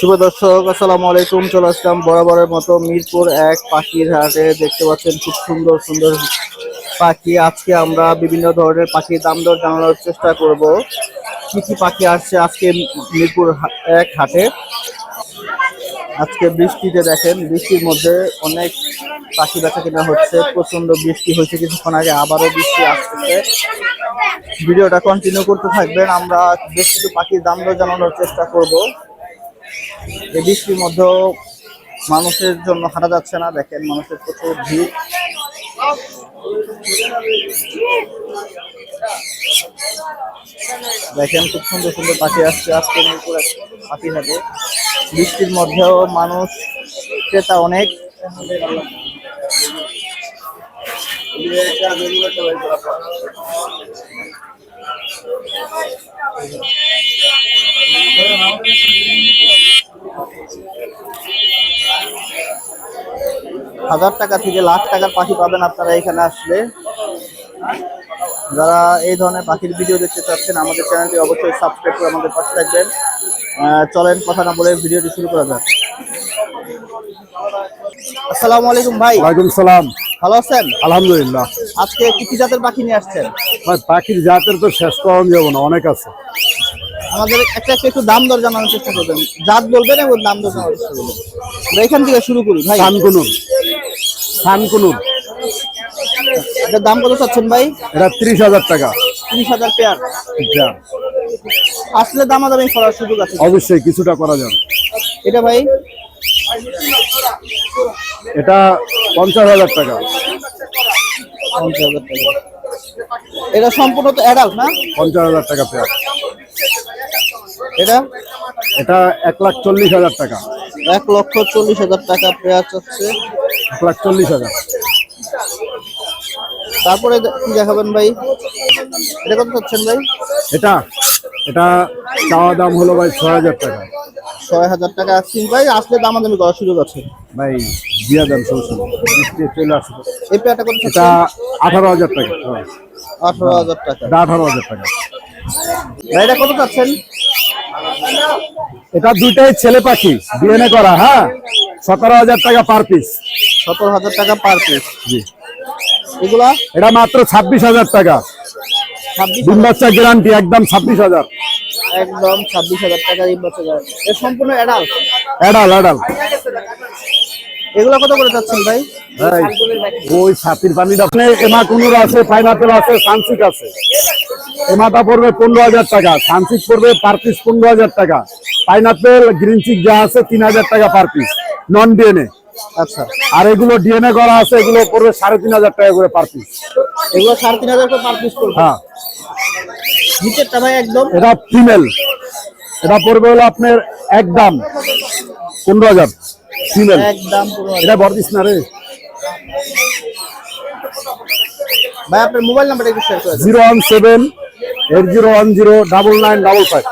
শুভ দর্শক, আসসালামু আলাইকুম। চলে আসলাম বরাবরের মতো মিরপুর এক পাখির হাটে। দেখতে পাচ্ছেন খুব সুন্দর সুন্দর পাখি। আজকে আমরা বিভিন্ন ধরনের পাখির দাম দর জানানোর চেষ্টা করব। কি কি পাখি আসছে আজকে মিরপুর এক হাটে? আজকে বৃষ্টিতে দেখেন, বৃষ্টির মধ্যে অনেক পাখি বেচা কিনা হচ্ছে। প্রচণ্ড বৃষ্টি হয়েছে, কিছুক্ষণ আগে আবারও বৃষ্টি আসতেছে। ভিডিওটা কন্টিনিউ করতে থাকবেন। আমরা বেশ কিছু পাখির দাম দর জানানোর চেষ্টা করব। এই বৃষ্টির মধ্যেও মানুষের জন্য হারা যাচ্ছে না, দেখেন মানুষের প্রচুর ভিড়। দেখেন খুব সুন্দর সুন্দর পাখি আসছে, আজকে মিরপুরে পাখি হাটে বৃষ্টির মধ্যেও মানুষ ক্রেতা অনেক। হাজার টাকা থেকে লাখ টাকার পাখি পাবেন আপনারা এখানে আসলে। যারা এই ধরনের পাখির ভিডিও দেখতে চাচ্ছেন আমাদের চ্যানেলটি অবশ্যই সাবস্ক্রাইব করে আমাদের পাশে থাকবেন। চলেন কথা না বলে ভিডিওটি শুরু করা যাক। আসসালামু আলাইকুম ভাই। ওয়ালাইকুম সালাম। ভালো আছেন? আলহামদুলিল্লাহ। আজকে কি কি জাতের পাখি নিয়ে আসছেন? ভাই পাখির জাতের তো শেষ করা যাব না অনেক আছে। আমাদের একটা একটা একটু দাম দর জানানোর চেষ্টা করবেন। জাত বলবেন এবং দাম দর জানানোর চেষ্টা করবেন। এখান থেকে শুরু করি ভাই। সানকুনুর সানকুনুর। এটার দাম কত চাচ্ছেন ভাই? এটা ত্রিশ হাজার টাকা। তিরিশ হাজার পেয়ার। আসলে দামাদামি করার সুযোগ আছে। অবশ্যই কিছুটা করা যাবে। এটা ভাই? এটা পঞ্চাশ হাজার টাকা। পঞ্চাশ হাজার টাকা। এটা সম্পূর্ণ তো অ্যাডাল্ট না? পঞ্চাশ হাজার টাকা পেয়ার। এটা? এটা এক লাখ চল্লিশ হাজার টাকা। এক লক্ষ চল্লিশ হাজার টাকা পেয়ার চাচ্ছে। এক লাখ চল্লিশ হাজার। তারপরে কি দেখাবেন ভাই? এটা কত চাচ্ছেন ভাই? এটা এটা চাওয়া দাম হলো ভাই ছয় হাজার টাকা। ছয় হাজার টাকা আসছেন ভাই আসলে দামাদামি করার সুযোগ আছে। ভাই দিয়া দাম শুনছেন বৃষ্টি চলে আসবে। এই পেয়ারটা কত এটা আঠারো হাজার টাকা। আঠারো হাজার টাকা। এটা আঠারো হাজার টাকা। ভাই এটা কত চাচ্ছেন? এটা দুইটাই ছেলে পাখি ডিএনএ করা হ্যাঁ? সতেরো হাজার টাকা পার পিস। সতেরো হাজার টাকা পার পিস জি। এগুলা? এটা মাত্র ছাব্বিশ হাজার টাকা। ছাব্বিশ ডিম বাচ্চা গ্যারান্টি একদম ছাব্বিশ হাজার। একদম ছাব্বিশ হাজার টাকা এর সম্পূর্ণ অ্যাডাল্ট অ্যাডাল অ্যাডাল এগুলো কত করে যাচ্ছেন ভাই? ওই ছাতির পানিটা এমা কুনুর আছে পাইনাপেল আছে সানসিক আছে। এমাটা পড়বে পনেরো হাজার টাকা সানসিক পড়বে পার পিস পনেরো হাজার টাকা। পাইনাপেল গ্রিন চিক যা আছে তিন হাজার টাকা পার পিস নন ডিএনএ আচ্ছা আর এগুলো ডিএনএ করা আছে এগুলো পড়বে সাড়ে তিন হাজার টাকা করে পার পিস এগুলো সাড়ে তিন হাজার করে পার পিস করবে হ্যাঁ। নিচেরটা ভাই একদম এটা ফিমেল এটা পড়বে হলো আপনার একদম পনেরো হাজার। ফিমেল একদম পুরো এটা বর্দিস না রে? ভাই আপনার মোবাইল নাম্বারটা একটু শেয়ার করে zero one seven eight zero one zero double nine double five.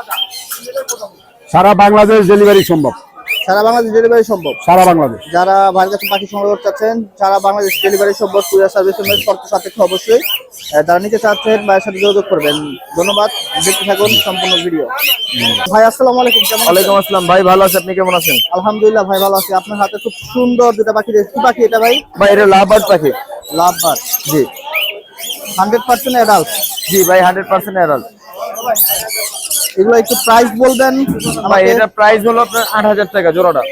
সারা বাংলাদেশ ডেলিভারি সম্ভব। সারা বাংলাদেশ ডেলিভারি সম্ভব। সারা বাংলাদেশ। যারা ভাইয়ের কাছে পাখি সংগ্রহ করতে চাচ্ছেন সারা বাংলাদেশ ডেলিভারি সম্ভব। কুরিয়ার সার্ভিস শর্ত সাপেক্ষে অবশ্যই। যারা নিতে চাচ্ছেন ভাইয়ের সাথে যোগাযোগ করবেন। ধন্যবাদ। দেখতে থাকুন সম্পূর্ণ ভিডিও। ভাই আসসালামু আলাইকুম। কেমন ওয়ালাইকুম আসসালাম। ভাই ভালো আছে আপনি কেমন আছেন? আলহামদুলিল্লাহ ভাই ভালো আছি। আপনার হাতে খুব সুন্দর দুটা পাখি দেখছি। কি পাখি এটা ভাই? ভাই এটা লাভবার্ড পাখি। লাভ বার জি। হান্ড্রেড পার্সেন্ট অ্যাডাল্ট জি ভাই হান্ড্রেড পার্সেন্ট এরাল এগুলো একটু প্রাইস বলবেন? ভাই এটা প্রাইস হলো আপনার আট হাজার টাকা জোড়াটা।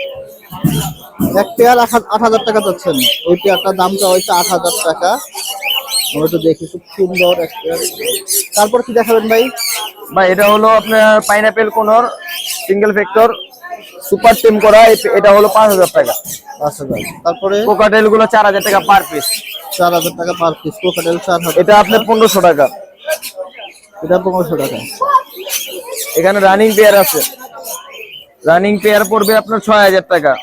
এক পেয়ার আট আট হাজার টাকা চাচ্ছেন ওই পেয়ারটার দামটা হয়েছে আট হাজার টাকা। আমরা একটু দেখি খুব সুন্দর এক পেয়ার। তারপর কি দেখাবেন ভাই? ভাই এটা হলো আপনার pineapple conure single factor super team করা এটা হলো পাঁচ হাজার টাকা। পাঁচ হাজার। তারপরে? কোকাটেলগুলো চার হাজার টাকা পার পিস চার হাজার টাকা পার পিস কোকাটেল চার হাজার এটা আপনার পনেরোশো টাকা। এটা পনেরোশো টাকা। এখানে রানিং পেয়ার আছে। রানিং পেয়ার পড়বে আপনার ছয় হাজার টাকা।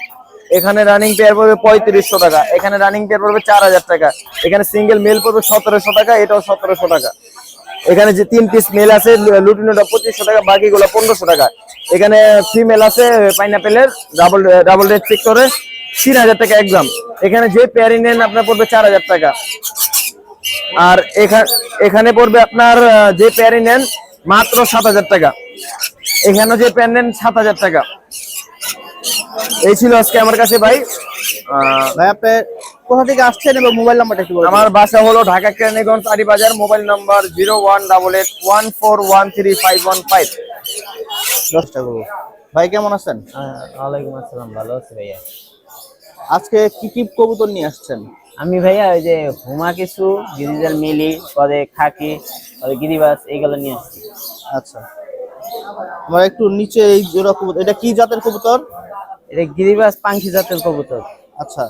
এখানে রানিং পেয়ার পড়বে পঁয়ত্রিশশো টাকা। এখানে রানিং পেয়ার পড়বে চার হাজার টাকা। এখানে সিঙ্গেল মেল পড়বে সতেরোশো টাকা, এটাও সতেরোশো টাকা। এখানে যে তিন পিস মেল আছে, লুটিনোটা পঁচিশশো টাকা, বাকিগুলো পনেরোশো টাকা। এখানে ফিমেল আছে পাইনাপেলের ডাবল ডাবল রেড চেক করে, তিন হাজার টাকা এক্সাম এখানে যে পেয়ারি নেন আপনার পড়বে চার হাজার টাকা। আর এখানে পড়বে আপনার যে পেয়ারি নেন মাত্র সাত হাজার টাকা। এখানে যে প্যান নেন সাত হাজার টাকা। এই ছিল আজকে আমার কাছে ভাই। আপনি কোথা থেকে আসছেন এবং মোবাইল নাম্বারটা একটু বলুন আমার বাসা হলো Dhaka Keraniganj Aribazar mobile number zero one double eight one four one three five one five. দশটা করব। ভাই কেমন আছেন? ওয়ালাইকুম আসসালাম ভালো আছি ভাইয়া। আজকে কি কি কবুতর নিয়ে আসছেন? আমি ভাইয়া ওই যে হুমা কিছু গিরিজাল মিলি পরে খাকি পরে গিরিবাস এইগুলো নিয়ে আসছি। আচ্ছা। আমার একটু নিচে এই জোড়া কবুতর এটা কি জাতের কবুতর? এটা গিরিবাস পাঙ্খি জাতের কবুতর। আচ্ছা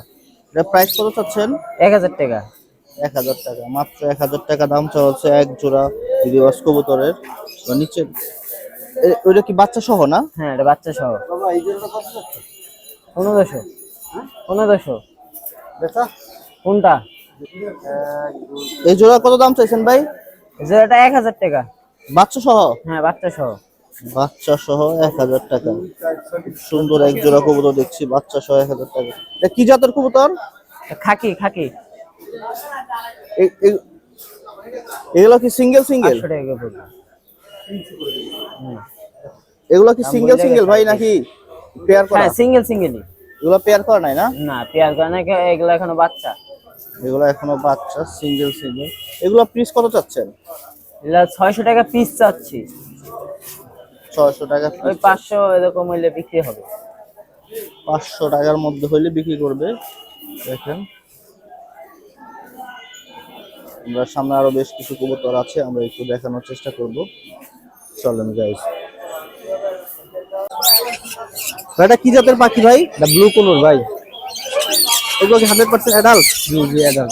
এটা প্রাইস কত চাচ্ছেন? এক হাজার টাকা। এক হাজার টাকা মাত্র এক হাজার টাকা দাম চাওয়া হচ্ছে এক জোড়া দিদিবাস কবুতরের। নিচে ওইটা কি বাচ্চা সহ না? হ্যাঁ এটা বাচ্চা সহ। পনেরোশো। পনেরোশো। কোনটা? এই জোড়া কত দাম চাইছেন ভাই? এটা এক হাজার টাকা। বাচ্চা সহ হ্যাঁ বাচ্চা সহ বাচ্চা সহ এক হাজার টাকা। সুন্দর এক জোড়া কবুতর দেখছি বাচ্চা সহ এক হাজার টাকা। এটা কি জাতের কবুতর? খাকি খাকি। এগুলো কি সিঙ্গেল সিঙ্গেল এগুলো কি সিঙ্গেল সিঙ্গেল ভাই নাকি পেয়ার করা? হ্যাঁ সিঙ্গেল সিঙ্গেলই এগুলো পেয়ার করা নাই না? না পেয়ার করে না এগুলো এখনও বাচ্চা। এগুলো এখনও বাচ্চা সিঙ্গেল সিঙ্গেল এগুলো পিস কত চাচ্ছেন? এগুলো ছয়শো টাকা পিস চাচ্ছি। ছয়শো টাকা ওই পাঁচশো এরকম হইলে বিক্রি হবে। পাঁচশো টাকার মধ্যে হইলে বিক্রি করবে। দেখেন। আমরা সামনে আরও বেশ কিছু কবুতর আছে আমরা একটু দেখানোর চেষ্টা করব। চলেন গাইস এটা কি জাতের পাখি ভাই? এটা ব্লু কলর ভাই। এগুলো কি হান্ড্রেড পার্সেন্ট অ্যাডাল্ট জি জি এটা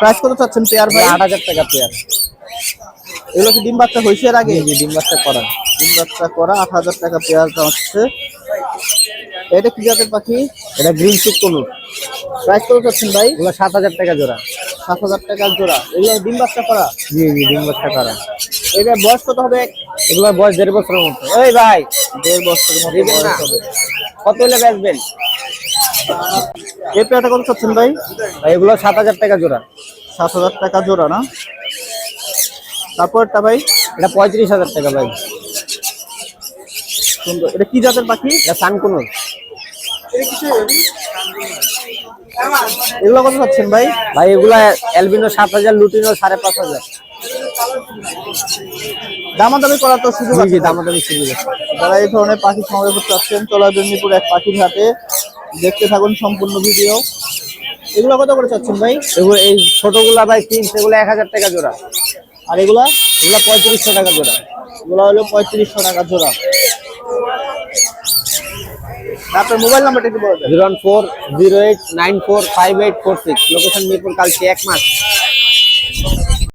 প্রাইস কত চাচ্ছেন পেয়ার ভাই? আট হাজার টাকা পেয়ার এগুলো কি ডিম বাচ্চা হয়েছে এর আগে? ডিম বাচ্চা করা। ডিম বাচ্চা করা আট হাজার টাকা পেয়ার দাম হচ্ছে এটা কি জাতের পাখি? এটা গ্রিন চিক কলর প্রাইস কত চাচ্ছেন ভাই? এগুলো সাত হাজার টাকা জোড়া। সাত হাজার টাকার জোড়া। এগুলো ডিম বাচ্চা করা? জি জি ডিম বাচ্চা করা। এটা বয়স কত হবে? এগুলো বয়স দেড় বছরের মতো। ওই ভাই দেড় বছরের মতো বয়স হবে। কত হলে বেচবেন? এই পেয়ারটা কত চাচ্ছেন ভাই এগুলো সাত হাজার টাকা জোড়া। সাত হাজার টাকা জোড়া না? তারপরটা ভাই? এটা পঁয়ত্রিশ হাজার টাকা ভাই। সুন্দর। এটা কি জাতের পাখি? এটা সানকুনুর। এগুলো? কত চাচ্ছেন ভাই? ভাই এগুলা অ্যালবিনো সাত হাজার লুটিনো সাড়ে পাঁচ হাজার। দামাদামি করার তো সুযোগ জি আছে। দামাদামি সুযোগ আছে। যারা এই ধরনের পাখি সংগ্রহ করতে চাচ্ছেন চলা মেদিনীপুর এক পাখির হাটে। দেখতে থাকুন সম্পূর্ণ ভিডিও। এগুলো কত করে চাচ্ছেন ভাই? এগুলো এই ছোটগুলা ভাই তিন সেগুলো এক হাজার টাকা জোড়া। আর এগুলা এগুলা পঁয়ত্রিশশো টাকা জোড়া। এগুলা হলো পঁয়ত্রিশশো টাকা জোড়া। আপনার মোবাইল নাম্বারটা একটু বলে দেন। Zero one four zero eight nine four five eight four six. Location Mirpur, কালকে এক মাস।